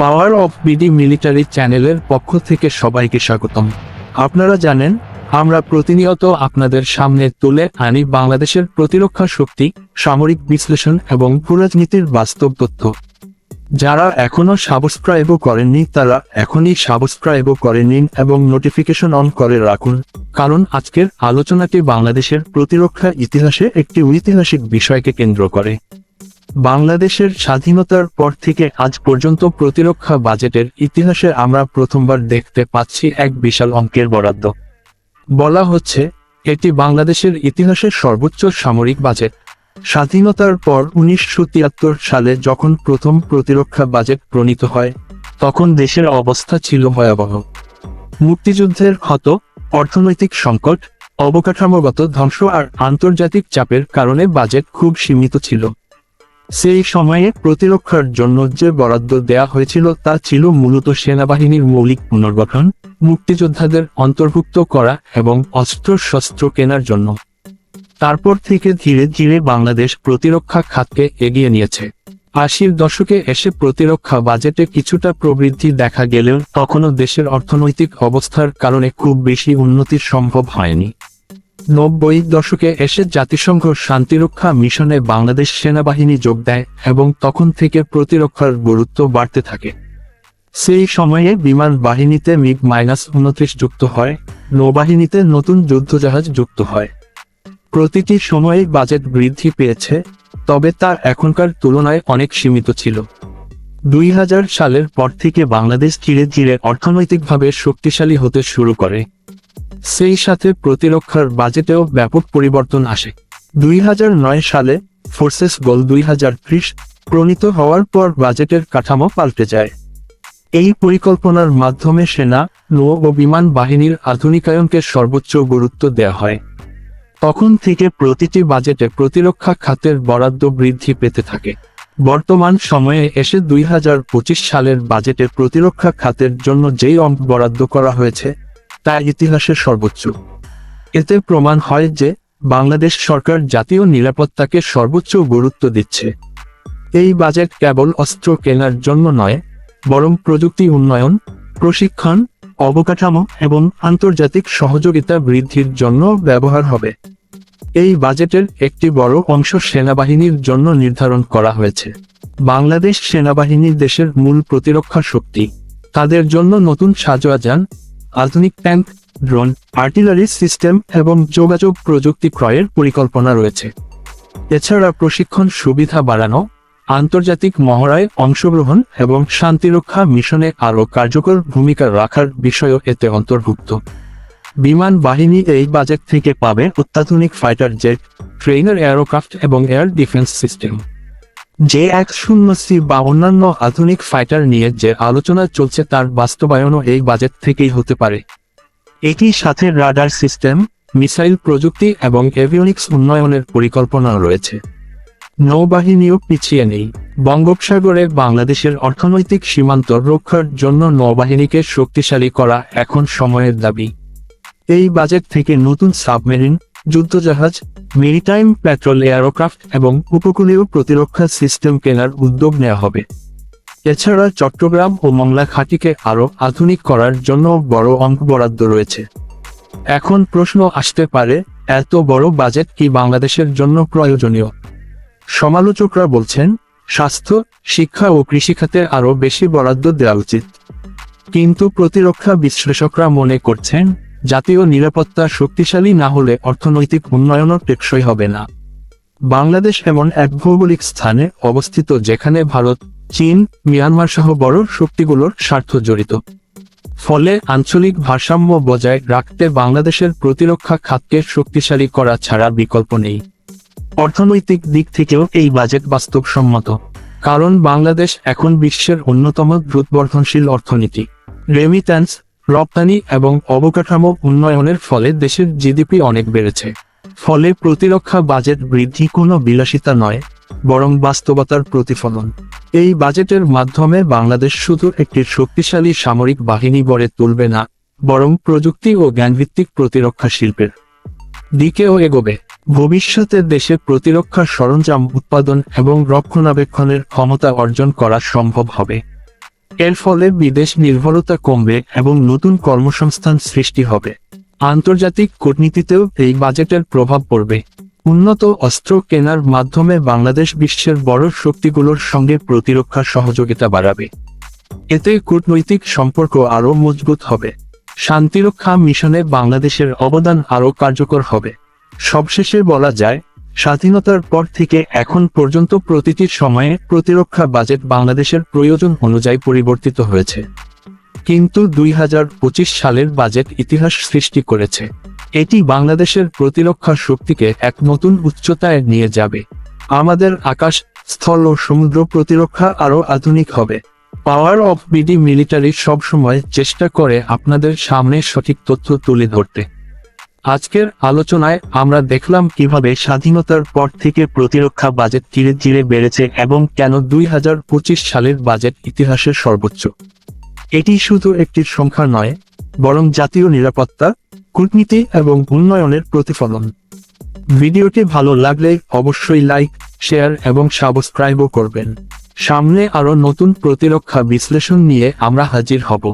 Power of BD military চ্যানেলের পক্ষ থেকে সবাইকে স্বাগতম। আপনারা জানেন, আমরা প্রতিনিয়ত আপনাদের সামনে তুলে আনি বাংলাদেশের প্রতিরক্ষা শক্তি, সামরিক বিশ্লেষণ এবং পুরাজনীতির বাস্তব তথ্য। যারা এখনও সাবস্ক্রাইবও করেননি, তারা এখনই সাবস্ক্রাইবও করে নিন এবং নোটিফিকেশন অন করে রাখুন। কারণ আজকের আলোচনাটি বাংলাদেশের প্রতিরক্ষা ইতিহাসে একটি ঐতিহাসিক বিষয়কে কেন্দ্র করে। বাংলাদেশের স্বাধীনতার পর থেকে আজ পর্যন্ত প্রতিরক্ষা বাজেটের ইতিহাসে আমরা প্রথমবার দেখতে পাচ্ছি এক বিশাল অঙ্কের বরাদ্দ। বলা হচ্ছে, এটি বাংলাদেশের ইতিহাসের সর্বোচ্চ সামরিক বাজেট। স্বাধীনতার পর উনিশশো তিয়াত্তর সালে যখন প্রথম প্রতিরক্ষা বাজেট প্রণীত হয়, তখন দেশের অবস্থা ছিল ভয়াবহ। মুক্তিযুদ্ধের ক্ষত, অর্থনৈতিক সংকট, অবকাঠামোগত ধ্বংস আর আন্তর্জাতিক চাপের কারণে বাজেট খুব সীমিত ছিল। সেই সময়ে প্রতিরক্ষার জন্য যে বরাদ্দ দেয়া হয়েছিল তা ছিল মূলত সেনাবাহিনীর মৌলিক পুনর্গঠন, মুক্তিযোদ্ধাদের অন্তর্ভুক্ত করা এবং অস্ত্রশস্ত্র কেনার জন্য। তারপর থেকে ধীরে ধীরে বাংলাদেশ প্রতিরক্ষা খাতকে এগিয়ে নিয়েছে। আশির দশকে এসে প্রতিরক্ষা বাজেটে কিছুটা প্রবৃদ্ধি দেখা গেলেও তখনও দেশের অর্থনৈতিক অবস্থার কারণে খুব বেশি উন্নতি সম্ভব হয়নি। নব্বই দশকে এসে জাতিসংঘ শান্তিরক্ষা মিশনে বাংলাদেশ সেনাবাহিনী যোগ দেয় এবং তখন থেকে প্রতিরক্ষার গুরুত্ব বাড়তে থাকে। সেই সময়ে বিমান বাহিনীতে মিগ মাইনাস উনত্রিশ যুক্ত হয়, নৌবাহিনীতে নতুন যুদ্ধজাহাজ যুক্ত হয়। প্রতিটি সময়ে বাজেট বৃদ্ধি পেয়েছে, তবে তা এখনকার তুলনায় অনেক সীমিত ছিল। দুই হাজার সালের পর থেকে বাংলাদেশ ধীরে ধীরে অর্থনৈতিকভাবে শক্তিশালী হতে শুরু করে। সেই সাথে প্রতিরক্ষার বাজেটেও ব্যাপক পরিবর্তন আসে। দুই হাজার নয় সালে ফোর্সেস গোল দুই হাজার ত্রিশ প্রণীত হওয়ার পর বাজেটের কাঠামো পাল্টে যায়। এই পরিকল্পনার মাধ্যমে সেনা, নৌ ও বিমান বাহিনীর আধুনিকায়নকে সর্বোচ্চ গুরুত্ব দেওয়া হয়। তখন থেকে প্রতিটি বাজেটে প্রতিরক্ষা খাতের বরাদ্দ বৃদ্ধি পেতে থাকে। বর্তমান সময়ে এসে দুই হাজার পঁচিশ সালের বাজেটে প্রতিরক্ষা খাতের জন্য যেই অঙ্ক বরাদ্দ করা হয়েছে তা ইতিহাসের সর্বোচ্চ। এতে প্রমাণ হয় যে বাংলাদেশ সরকার জাতীয় নিরাপত্তাকে সর্বোচ্চ গুরুত্ব দিচ্ছে। এই বাজেট কেবল অস্ত্র কেনার জন্য নয়, বরং প্রযুক্তি উন্নয়ন, প্রশিক্ষণ, অবকাঠামো এবং আন্তর্জাতিক সহযোগিতা বৃদ্ধির জন্য ব্যবহার হবে। এই বাজেটের একটি বড় অংশ সেনাবাহিনীর জন্য নির্ধারণ করা হয়েছে। বাংলাদেশ সেনাবাহিনী দেশের মূল প্রতিরক্ষা শক্তি। তাদের জন্য নতুন সাজোয়াজান আধুনিক ট্যাঙ্ক, ড্রোন, আর্টিলারি সিস্টেম এবং যোগাযোগ প্রযুক্তি ক্রয়ের পরিকল্পনা রয়েছে। এছাড়া প্রশিক্ষণ সুবিধা বাড়ানো, আন্তর্জাতিক মহড়ায় অংশগ্রহণ এবং শান্তিরক্ষা মিশনে আরও কার্যকর ভূমিকা রাখার বিষয়ও এতে অন্তর্ভুক্ত। বিমান বাহিনী এই বাজেট থেকে পাবে অত্যাধুনিক ফাইটার জেট ট্রেনার এয়ারক্রাফট এবং এয়ার ডিফেন্স সিস্টেম। জে এক শূন্য সি বা অন্যান্য আধুনিক ফাইটার নিয়ে যে আলোচনা চলছে তার বাস্তবায়নও এই বাজেট থেকেই হতে পারে। এটি সাথে রাডার সিস্টেম মিসাইল প্রযুক্তি এবং এভিওনিক্স উন্নয়নের পরিকল্পনা রয়েছে। নৌবাহিনীও পিছিয়ে নেই। বঙ্গোপসাগরে বাংলাদেশের অর্থনৈতিক সীমান্ত রক্ষার জন্য নৌবাহিনীকে শক্তিশালী করা এখন সময়ের দাবি। এই বাজেট থেকে নতুন সাবমেরিন যুদ্ধজাহাজ, মেরিটাইম পেট্রোল এয়ারক্রাফট এবং উপকূলীয় প্রতিরক্ষা সিস্টেম কেনার উদ্যোগ নেওয়া হবে। এছাড়া চট্টগ্রাম ও মংলা ঘাটিকে আরও আধুনিক করার জন্য বড় অঙ্ক বরাদ্দ রয়েছে। এখন প্রশ্ন আসতে পারে, এত বড় বাজেট কি বাংলাদেশের জন্য প্রয়োজনীয়? সমালোচকরা বলছেন, স্বাস্থ্য, শিক্ষা ও কৃষিখাতে আরও বেশি বরাদ্দ দেওয়া উচিত। কিন্তু প্রতিরক্ষা বিশ্লেষকরা মনে করছেন জাতীয় নিরাপত্তা শক্তিশালী না হলে অর্থনৈতিক উন্নয়নও টেকসই হবে না। বাংলাদেশ এমন এক ভৌগোলিক স্থানে অবস্থিত যেখানে ভারত, চীন, মিয়ানমার সহ বড় শক্তিগুলোর স্বার্থ জড়িত। ফলে আঞ্চলিক ভারসাম্য বজায় রাখতে বাংলাদেশের প্রতিরক্ষা খাতকে শক্তিশালী করা ছাড়া বিকল্প নেই। অর্থনৈতিক দিক থেকেও এই বাজেট বাস্তবসম্মত। কারণ বাংলাদেশ এখন বিশ্বের অন্যতম দ্রুতবর্ধনশীল অর্থনীতি। রেমিট্যান্স রপ্তানি এবং অবকাঠামো উন্নয়নের ফলে দেশের জিডিপি অনেক বেড়েছে। ফলে প্রতিরক্ষা বাজেট বৃদ্ধি কোনো বিলাসিতা নয়, বরং বাস্তবতার প্রতিফলন। এই বাজেটের মাধ্যমে বাংলাদেশ শুধু একটি শক্তিশালী সামরিক বাহিনী গড়ে তুলবে না, বরং প্রযুক্তি ও জ্ঞানভিত্তিক প্রতিরক্ষা শিল্পের দিকেও এগোবে। ভবিষ্যতে দেশে প্রতিরক্ষা সরঞ্জাম উৎপাদন এবং রক্ষণাবেক্ষণের ক্ষমতা অর্জন করা সম্ভব হবে। এর ফলে বিদেশ নির্ভরতা কমবে এবং নতুন কর্মসংস্থান সৃষ্টি হবে। আন্তর্জাতিক কূটনীতিতেও এই বাজেটের প্রভাব পড়বে। উন্নত অস্ত্র কেনার মাধ্যমে বাংলাদেশ বিশ্বের বড় শক্তিগুলোর সঙ্গে প্রতিরক্ষা সহযোগিতা বাড়াবে। এতে কূটনৈতিক সম্পর্ক আরও মজবুত হবে। শান্তিরক্ষা মিশনে বাংলাদেশের অবদান আরও কার্যকর হবে। সবশেষে বলা যায় স্বাধীনতার পর থেকে এখন পর্যন্ত প্রতিটি সময়ে প্রতিরক্ষা বাজেট বাংলাদেশের প্রয়োজন অনুযায়ী পরিবর্তিত হয়েছে। কিন্তু দুই হাজার পঁচিশ সালের বাজেট ইতিহাস সৃষ্টি করেছে। এটি বাংলাদেশের প্রতিরক্ষা শক্তিকে এক নতুন উচ্চতায় নিয়ে যাবে। আমাদের আকাশ, স্থল ও সমুদ্র প্রতিরক্ষা আরও আধুনিক হবে। পাওয়ার অফ বিডি মিলিটারি সবসময় চেষ্টা করে আপনাদের সামনে সঠিক তথ্য তুলে ধরতে। আজকের আলোচনায় আমরা দেখলাম কীভাবে স্বাধীনতার পর থেকে প্রতিরক্ষা বাজেট ধীরে ধীরে বেড়েছে এবং কেন দুই হাজার পঁচিশ সালের বাজেট ইতিহাসের সর্বোচ্চ। এটি শুধু একটি সংখ্যা নয়, বরং জাতীয় নিরাপত্তা, কূটনীতি এবং উন্নয়নের প্রতিফলন। ভিডিওটি ভালো লাগলে অবশ্যই লাইক, শেয়ার এবং সাবস্ক্রাইবও করবেন। সামনে আরও নতুন প্রতিরক্ষা বিশ্লেষণ নিয়ে আমরা হাজির হব।